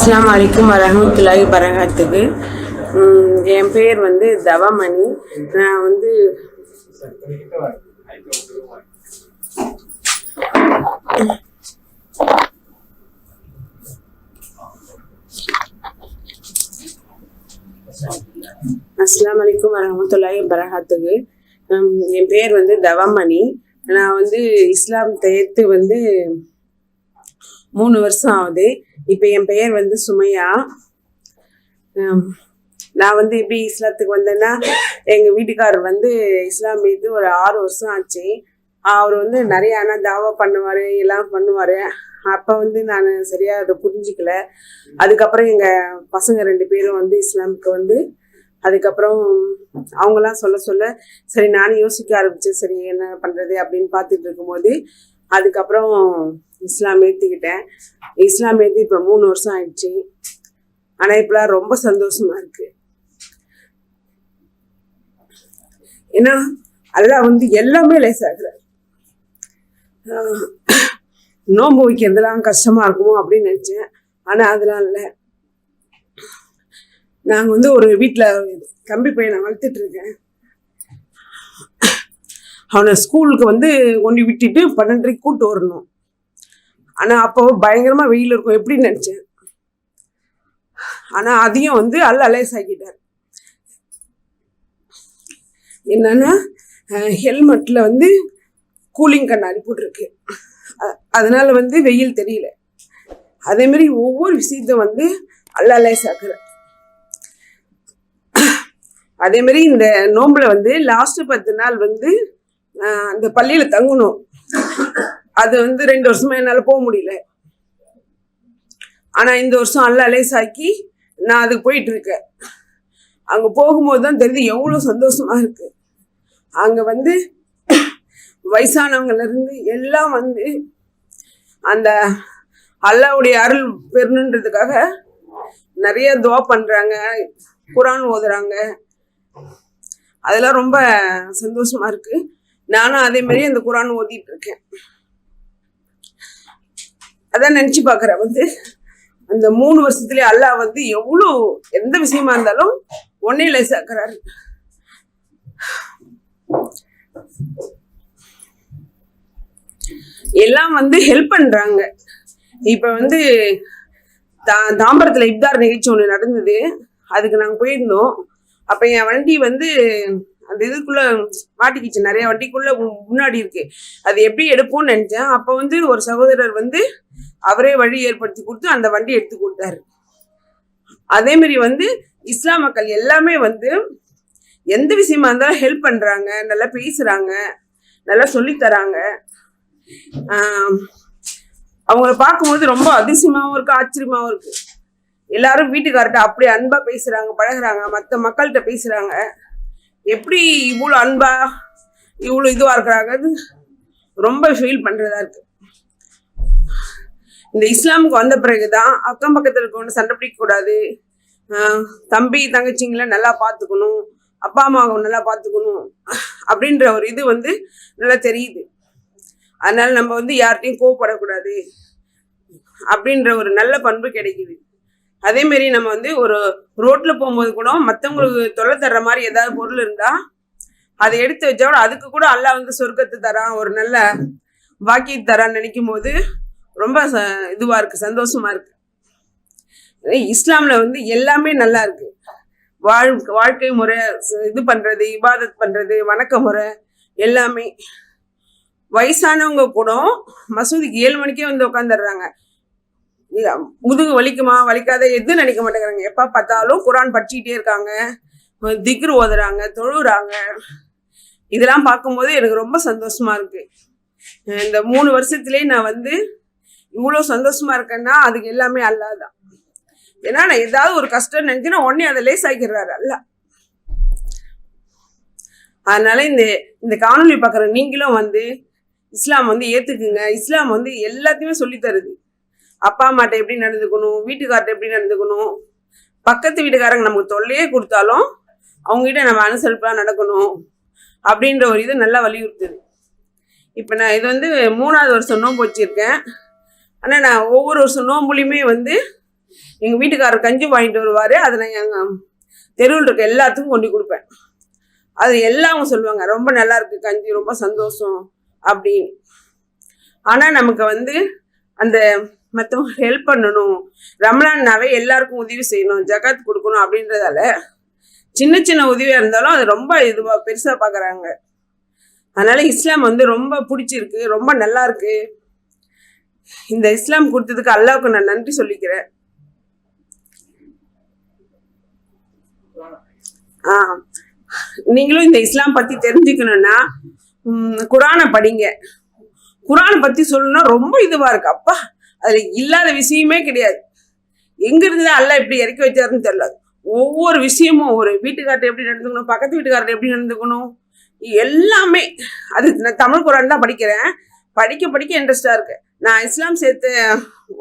அஸ்லாம் வலைக்கும் வரஹமத்துல்லாஹி வரகாத்துக்கு என் பேர் வந்து தவமணி. நான் வந்து அஸ்லாம் வலைக்கும் வரஹமத்துல்லாஹி வரகாத்துக்கு என் பேர் வந்து தவமணி. நான் வந்து இஸ்லாம் தேர்த்து வந்து மூணு வருஷம் ஆகுது. இப்போ என் பெயர் வந்து சுமையா. நான் வந்து எப்படி இஸ்லாத்துக்கு வந்தேன்னா எங்கள் வீட்டுக்காரர் வந்து இஸ்லாம் மீது ஒரு ஆறு வருஷம் ஆச்சு. அவர் வந்து நிறைய ஆனால் தாவா பண்ணுவார் எல்லாம் பண்ணுவார். அப்போ வந்து நான் சரியாக அதை புரிஞ்சிக்கல. அதுக்கப்புறம் எங்கள் பசங்க ரெண்டு பேரும் வந்து இஸ்லாமுக்கு வந்து அதுக்கப்புறம் அவங்களாம் சொல்ல சொல்ல சரி நானும் யோசிக்க ஆரம்பித்தேன் சரி என்ன பண்ணுறது அப்படின்னு பார்த்துட்டு இருக்கும்போது அதுக்கப்புறம் இஸ்லாம் ஏற்றுக்கிட்டேன் இஸ்லாம் ஏற்றி இப்போ மூணு வருஷம் ஆயிடுச்சு. ஆனால் இப்போலாம் ரொம்ப சந்தோஷமா இருக்குது ஏன்னா அதெல்லாம் வந்து எல்லாமே லேசாகிறார் ஆஹ் நோன்பு வைக்கிறதுலாம் கஷ்டமாக இருக்குமோ அப்படின்னு நினச்சேன். ஆனால் அதெல்லாம் இல்லை. நாங்கள் வந்து ஒரு வீட்டில் தம்பி பையனை வளர்த்துட்ருக்கேன் அவனை ஸ்கூலுக்கு வந்து கொண்டு விட்டுட்டு பன்னெண்டரைக்கு கூட்டு வரணும். ஆனால் அப்போ பயங்கரமாக வெயில் இருக்கும். எப்படின்னு நினச்சேன். ஆனால் அதையும் வந்து அல்ல அலேஸ் ஆக்கிட்டார். என்னன்னா ஹெல்மெட்டில் வந்து கூலிங் கண்ணாடி போட்டிருக்கு. அதனால் அதனால வந்து வெயில் தெரியல. அதேமாரி ஒவ்வொரு விஷயத்த வந்து அல்ல அலேஸ் ஆக்குறார். அதேமாரி இந்த நோம்பில் வந்து லாஸ்ட் பத்து நாள் வந்து அந்த பள்ளியில் தங்கணும். அது வந்து ரெண்டு வருஷமா என்னால போக முடியல. ஆனா இந்த வருஷம் அல்ல அலேஸ் ஆக்கி நான் அதுக்கு போயிட்டு இருக்கேன். அங்க போகும்போது தான் தெரிஞ்சு எவ்வளவு சந்தோஷமா இருக்கு. அங்க வந்து வயசானவங்கல இருந்து எல்லாம் வந்து அந்த அல்லாவுடைய அருள் பெறணுன்றதுக்காக நிறைய துவா பண்றாங்க குரான் ஓதுறாங்க. அதெல்லாம் ரொம்ப சந்தோஷமா இருக்கு. நானும் அதே மாதிரி அந்த குரான் ஓதிட்டு இருக்கேன். அதான் நினைச்சு பாக்குறேன் வந்து அந்த மூணு வருஷத்துலயே அல்லாஹ் வந்து எவ்வளோ எந்த விஷயமா இருந்தாலும் ஒன்னே லேசாக்குறாரு எல்லாம் வந்து ஹெல்ப் பண்றாங்க. இப்ப வந்து தா தாம்பரத்துல இப்தார் நிகழ்ச்சி ஒன்று நடந்தது. அதுக்கு நாங்க போயிருந்தோம். அப்ப என் வண்டி வந்து அந்த இதுக்குள்ள மாட்டிக்கிச்சு. நிறைய வண்டிக்குள்ள முன்னாடி இருக்கு. அது எப்படி எடுப்போம்னு நினைச்சேன். அப்ப வந்து ஒரு சகோதரர் வந்து அவரே வழி ஏற்படுத்தி கொடுத்து அந்த வண்டி எடுத்து கொடுத்தாரு. அதே மாதிரி வந்து இஸ்லாம் மக்கள் எல்லாமே வந்து எந்த விஷயமா இருந்தாலும் ஹெல்ப் பண்றாங்க. நல்லா பேசுறாங்க. நல்லா சொல்லித்தராங்க அவங்கள பார்க்கும்போது ரொம்ப அதிசயமாகவும் இருக்கு ஆச்சரியமாகவும் இருக்கு. எல்லாரும் வீட்டுக்கார்ட்ட அப்படி அன்பா பேசுறாங்க பழகுறாங்க. மற்ற மக்கள்கிட்ட பேசுறாங்க. எப்படி இவ்வளோ அன்பா இவ்வளோ இதுவா இருக்கிறாங்க? அது ரொம்ப ஃபீல் பண்றதா இருக்கு. இந்த இஸ்லாமுக்கு வந்த பிறகுதான் அக்கம் பக்கத்துல இருக்கவங்க சண்டை பிடிக்க கூடாது. தம்பி தங்கச்சிங்களை நல்லா பார்த்துக்கணும். அப்பா அம்மாவை நல்லா பார்த்துக்கணும். அப்படின்ற ஒரு இது வந்து நல்லா தெரியுது. அதனால நம்ம வந்து யார்கிட்டையும் கோவப்படக்கூடாது அப்படின்ற ஒரு நல்ல பண்பு கிடைக்குது. அதே மாதிரி நம்ம வந்து ஒரு ரோட்ல போகும்போது கூட மற்றவங்களுக்கு தொல்லை தர்ற மாதிரி ஏதாவது பொருள் இருந்தா அதை எடுத்து வச்சோட கூட அதுக்கு கூட அல்லாஹ் வந்து சொர்க்கத்தை தரான் ஒரு நல்ல வாக்கி தரான்னு நினைக்கும் போது ரொம்ப ச- இதுவா இருக்கு சந்தோஷமா இருக்கு. இஸ்லாம்ல வந்து எல்லாமே நல்லா இருக்கு. வாழ் வாழ்க்கை முறை இது பண்றது இபாதத் பண்றது வணக்க முறை எல்லாமே. வயசானவங்க கூட மசூதிக்கு ஏழு மணிக்கே வந்து உட்காந்துடுறாங்க முதுகு வலிக்குமா? வலிக்காத எதுவும் நினைக்க மாட்டேங்கிறாங்க. எப்போ பார்த்தாலும் குரான் படிச்சுக்கிட்டே இருக்காங்க. திக்ரு ஓதுறாங்க தொழுறாங்க இதெல்லாம் பார்க்கும்போது எனக்கு ரொம்ப சந்தோஷமா இருக்கு. இந்த மூணு வருஷத்துலேயே நான் வந்து இவ்வளோ சந்தோஷமா இருக்கேன்னா அதுக்கு எல்லாமே அல்லாஹ் தான். ஏன்னா நான் ஏதாவது ஒரு கஷ்டம் நினைச்சுன்னா உடனே அதை லேஸ் ஆக்கிடுறாரு அல்ல அதனால இந்த இந்த காணொளி பார்க்குற நீங்களும் வந்து இஸ்லாம் வந்து ஏத்துக்குங்க. இஸ்லாம் வந்து எல்லாத்தையுமே சொல்லி தருது. அப்பா அம்மாட்ட எப்படி நடந்துக்கணும்? வீட்டுக்கார்ட்ட எப்படி நடந்துக்கணும்? பக்கத்து வீட்டுக்காரங்க நமக்கு தொல்லையே கொடுத்தாலும் அவங்ககிட்ட நம்ம அனுசரிப்பா நடக்கணும் அப்படின்ற ஒரு இது நல்லா வலியுறுத்துது. இப்போ நான் இது வந்து மூணாவது வருஷம் நோன்பு வச்சுருக்கேன். ஆனால் நான் ஒவ்வொரு வருஷம் நோம்புலையுமே வந்து எங்கள் வீட்டுக்காரர் கஞ்சி வாங்கிட்டு வருவார். அதை நான் எங்கள் தெருவில் இருக்க எல்லாத்துக்கும் கொண்டு கொடுப்பேன். அது எல்லாம் சொல்லுவாங்க. ரொம்ப நல்லா இருக்கு கஞ்சி ரொம்ப சந்தோஷம் அப்படின்னு. ஆனால் நமக்கு வந்து அந்த மற்றவங்க ஹெல்ப் பண்ணணும். ரம்லான்னாவே எல்லாருக்கும் உதவி செய்யணும் ஜகாத் கொடுக்கணும் அப்படின்றதால சின்ன சின்ன உதவியாக இருந்தாலும் அது ரொம்ப இதுவாக பெருசாக பார்க்குறாங்க அதனால இஸ்லாம் வந்து ரொம்ப பிடிச்சிருக்கு ரொம்ப நல்லா இருக்கு. இந்த இஸ்லாம் கொடுத்ததுக்கு அல்லாவுக்கு நான் நன்றி சொல்லிக்கிறேன். ஆ நீங்களும் இந்த இஸ்லாம் பத்தி தெரிஞ்சுக்கணும்னா குரானை படிங்க. குரானை பத்தி சொல்லணும்னா ரொம்ப இதுவா இருக்கு. அப்பா அது இல்லாத விஷயமே கிடையாது. எங்கிருந்து இருந்து எல்லாம் இப்படி இறக்கி வச்சாருன்னு தெரியல. ஒவ்வொரு விஷயமும் ஒரு வீட்டுக்கார்ட்ட எப்படி நடந்துக்கணும் பக்கத்து வீட்டுக்கார்ட்ட எப்படி நடந்துக்கணும் எல்லாமே அது நான் தமிழ் குரான் தான் படிக்கிறேன். படிக்க படிக்க இன்ட்ரெஸ்டாக இருக்கு. நான் இஸ்லாம் சேர்த்து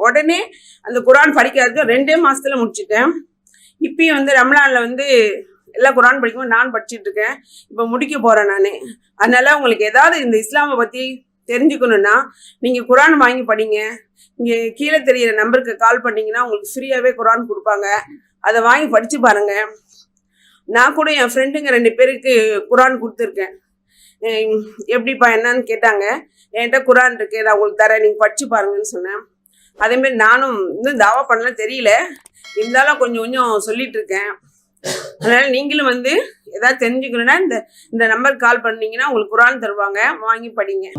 உடனே அந்த குரான் படிக்கிறது ரெண்டே மாதத்தில் முடிச்சிட்டேன். இப்பயும் வந்து ரம்லானில் வந்து எல்லா குரான் படிக்கும்போது நான் படிச்சுட்டு இருக்கேன். இப்போ முடிக்க போகிறேன் நான். அதனால உங்களுக்கு ஏதாவது இந்த இஸ்லாமை பற்றி தெரிஞ்சுக்கணுன்னா நீங்கள் குரான் வாங்கி படிங்க. இங்கே கீழே தெரியிற நம்பருக்கு கால் பண்ணிங்கன்னா உங்களுக்கு ஃப்ரீயாகவே குரான் கொடுப்பாங்க. அதை வாங்கி படித்து பாருங்கள் நான் கூட என் ஃப்ரெண்டுங்க ரெண்டு பேருக்கு குரான் கொடுத்துருக்கேன். எப்படிப்பா என்னன்னு கேட்டாங்க. என்கிட்ட குரான் இருக்கு நான் உங்களுக்கு தரேன் நீங்கள் படித்து பாருங்கன்னு சொன்னேன். அதேமாரி நானும் இன்னும் தாவா பண்ணலாம் தெரியல. இருந்தாலும் கொஞ்சம் கொஞ்சம் சொல்லிட்டு இருக்கேன். அதனால் நீங்களும் வந்து ஏதாவது தெரிஞ்சுக்கணுன்னா இந்த இந்த நம்பருக்கு கால் பண்ணீங்கன்னா உங்களுக்கு குரான் தருவாங்க. வாங்கி படிங்க.